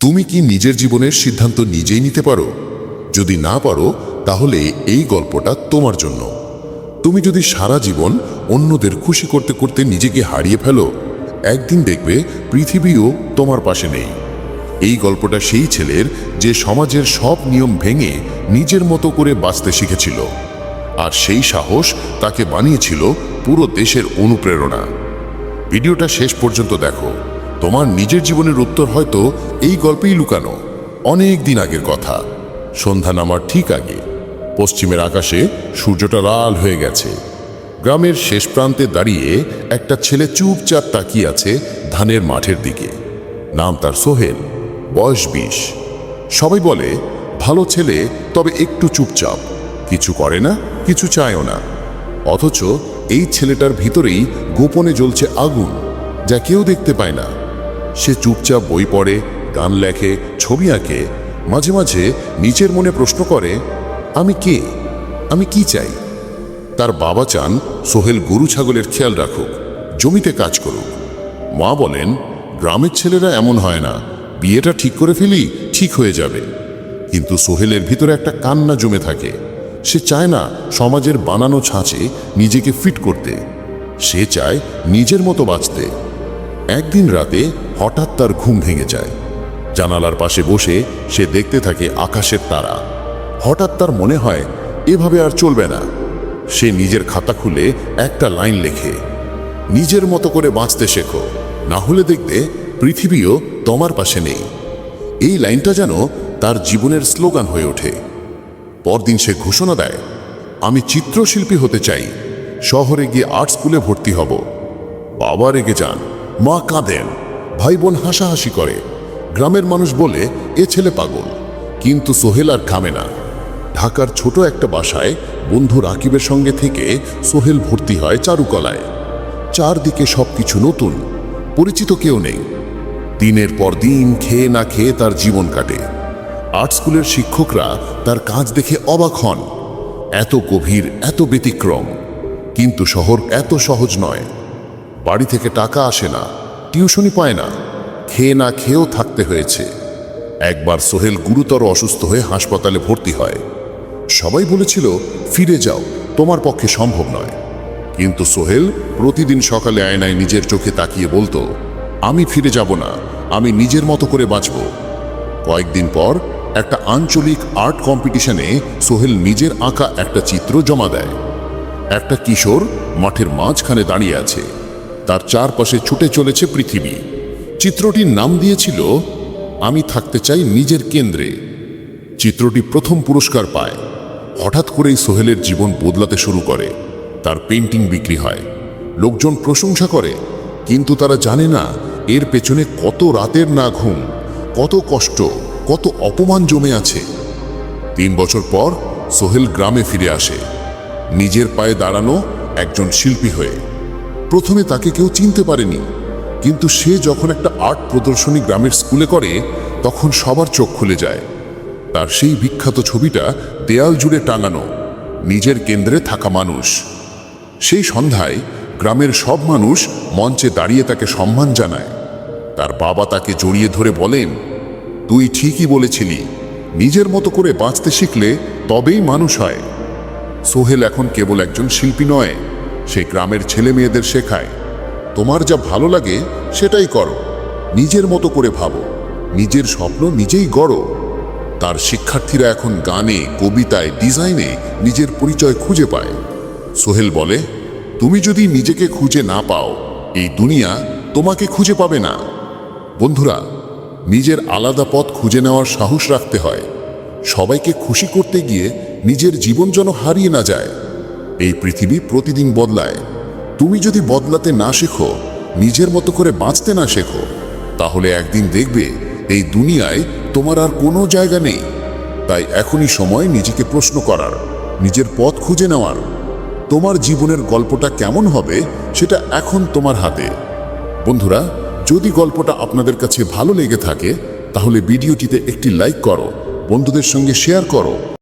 তুমি কি নিজের জীবনের সিদ্ধান্ত নিজেই নিতে পারো? যদি না পারো, তাহলে এই গল্পটা তোমার জন্য। তুমি যদি সারা জীবন অন্যদের খুশি করতে করতে নিজেকে হারিয়ে ফেলো, একদিন দেখবে পৃথিবীও তোমার পাশে নেই। এই গল্পটা সেই ছেলের যে সমাজের সব নিয়ম ভেঙে নিজের মতো করে বাঁচতে শিখেছিল। আর সেই সাহস তাকে বানিয়েছিল পুরো দেশের অনুপ্রেরণা। ভিডিওটা শেষ পর্যন্ত দেখো। তোমার নিজের জীবনের উত্তর হয়তো এই গল্পেই লুকানো। অনেক দিন আগের কথা। সন্ধ্যা নামার ঠিক আগে। পশ্চিমের আকাশে সূর্যটা লাল হয়ে গেছে। গ্রামের শেষ প্রান্তে দাঁড়িয়ে একটা ছেলে চুপচাপ তাকিয়ে আছে ধানের মাঠের দিকে। নাম তার সোহেল। বয়স বিশ। সবাই বলে, ভালো ছেলে, তবে একটু চুপচাপ। কিছু করে না, কিছু চায়ও না। অথচ এই ছেলেটার ভিতরেই গোপনে জ্বলছে আগুন, যা কেউ দেখতে পায় না। সে চুপচাপ বই পড়ে, গান লেখে, ছবি আঁকে। মাঝে মাঝে নিচের মনে প্রশ্ন করে, আমি কে? আমি কি চাই? তার বাবা চান সোহেল গরু ছাগলের খেয়াল রাখুক, জমিতে কাজ করুক। মা বলেন, গ্রামের ছেলেরা এমন হয় না। বিয়েটা ঠিক করে ফেলি, ঠিক হয়ে যাবে। কিন্তু সোহেলের ভিতরে একটা কান্না জমে থাকে। সে চায় না সমাজের বানানো ছাঁচে নিজেকে ফিট করতে। সে চায় নিজের মতো বাঁচতে। একদিন রাতে হঠাৎ তার ঘুম ভেঙে যায়। জানালার পাশে বসে সে দেখতে থাকে আকাশের তারা। হঠাৎ তার মনে হয়, এভাবে আর চলবে না। সে নিজের খাতা খুলে একটা লাইন লেখে, নিজের মতো করে বাঁচতে শেখো। না হলে দেখবে পৃথিবীও তোমার পাশে নেই। এই লাইনটা যেন তার জীবনের স্লোগান হয়ে ওঠে। পরদিন সে ঘোষণা দেয়, আমি চিত্রশিল্পী হতে চাই। শহরে গিয়ে আর্ট স্কুলে ভর্তি হব। বাবা রেগে যান, মা কাঁদেন। ভাই বোন হাসাহাসি করে। গ্রামের মানুষ বলে, এ ছেলে পাগল। কিন্তু সোহেল আর থামে না। ঢাকার ছোট একটা বাসায় বন্ধু রাকিবের সঙ্গে থেকে সোহেল ভর্তি হয় চারুকলায়। চারদিকে সবকিছু নতুন, পরিচিত কেউ নেই। দিনের পর দিন খেয়ে না খেয়ে তার জীবন কাটে। আর্ট স্কুলের শিক্ষকরা তার কাজ দেখে অবাক হন। এত গভীর, এত ব্যতিক্রম। কিন্তু শহর এত সহজ নয়। বাড়ি থেকে টাকা আসে না। টিউশনি পায় না। খেয়ে না খেয়েও থাকতে হয়েছে। একবার সোহেল গুরুতর অসুস্থ হয়ে হাসপাতালে ভর্তি হয়। সবাই বলেছিল, ফিরে যাও, তোমার পক্ষে সম্ভব নয়। কিন্তু সোহেল প্রতিদিন সকালে আয়নায় নিজের চোখে তাকিয়ে বলতো, আমি ফিরে যাব না, আমি নিজের মতো করে বাঁচব। কয়েকদিন পর একটা আঞ্চলিক আর্ট কম্পিটিশনে সোহেল নিজের আঁকা একটা চিত্র জমা দেয়। একটা কিশোর মাঠের মাঝখানে দাঁড়িয়ে আছে। তার চারপাশে ছুটে চলেছে পৃথিবী। চিত্রটির নাম দিয়েছিল, আমি থাকতে চাই নিজের কেন্দ্রে। চিত্রটি প্রথম পুরস্কার পায়। হঠাৎ করেই সোহেলের জীবন বদলাতে শুরু করে। তার পেন্টিং বিক্রি হয়। লোকজন প্রশংসা করে, কিন্তু তারা জানে না এর পেছনে কত রাতের না ঘুম, কত কষ্ট, কত অপমান জমে আছে। তিন বছর পর সোহেল গ্রামে ফিরে আসে। নিজের পায়ে দাঁড়ানো একজন শিল্পী হয়ে। প্রথমে তাকে কেউ চিনতে পারেনি। কিন্তু সে যখন একটা আর্ট প্রদর্শনী গ্রামের স্কুলে করে, তখন সবার চোখ খুলে যায়। তার সেই বিখ্যাত ছবিটা দেয়াল জুড়ে টাঙানো, নিজের কেন্দ্রে থাকা মানুষ। সেই সন্ধ্যায় গ্রামের সব মানুষ মঞ্চে দাঁড়িয়ে তাকে সম্মান জানায়। তার বাবা তাকে জড়িয়ে ধরে বলেন, তুই ঠিকই বলেছিলি, নিজের মতো করে বাঁচতে শিখলে তবেই মানুষ হয়। সোহেল এখন কেবল একজন শিল্পী নয় সে গ্রামের ছেলে মেয়েদের শেখায়, তোমার যা ভালো লাগে, সেটাই করো। নিজের মতো করে ভাবো। নিজের স্বপ্ন নিজেই গড়ো। তার শিক্ষার্থীরা এখন গানে, কবিতায়, ডিজাইনে নিজের পরিচয় খুঁজে পায়। সোহেল বলে, তুমি যদি নিজেকে খুঁজে না পাও, এই দুনিয়া তোমাকে খুঁজে পাবে না। বন্ধুরা, নিজের আলাদা পথ খুঁজে নেওয়ার সাহস রাখতে হয়। সবাইকে খুশি করতে গিয়ে নিজের জীবন যেন হারিয়ে না যায়। এই পৃথিবী প্রতিদিন বদলায়। তুমি যদি বদলাতে না শেখো, নিজের মতো করে বাঁচতে না শেখো, তাহলে একদিন দেখবে এই দুনিয়ায় তোমার আর কোনো জায়গা নেই। তাই এখনই সময় নিজেকে প্রশ্ন করার, নিজের পথ খুঁজে নেওয়ার। তোমার জীবনের গল্পটা কেমন হবে সেটা এখন তোমার হাতে। বন্ধুরা, যদি গল্পটা আপনাদের কাছে ভালো লেগে থাকে, তাহলে ভিডিওটিতে একটি লাইক করো, বন্ধুদের সঙ্গে শেয়ার করো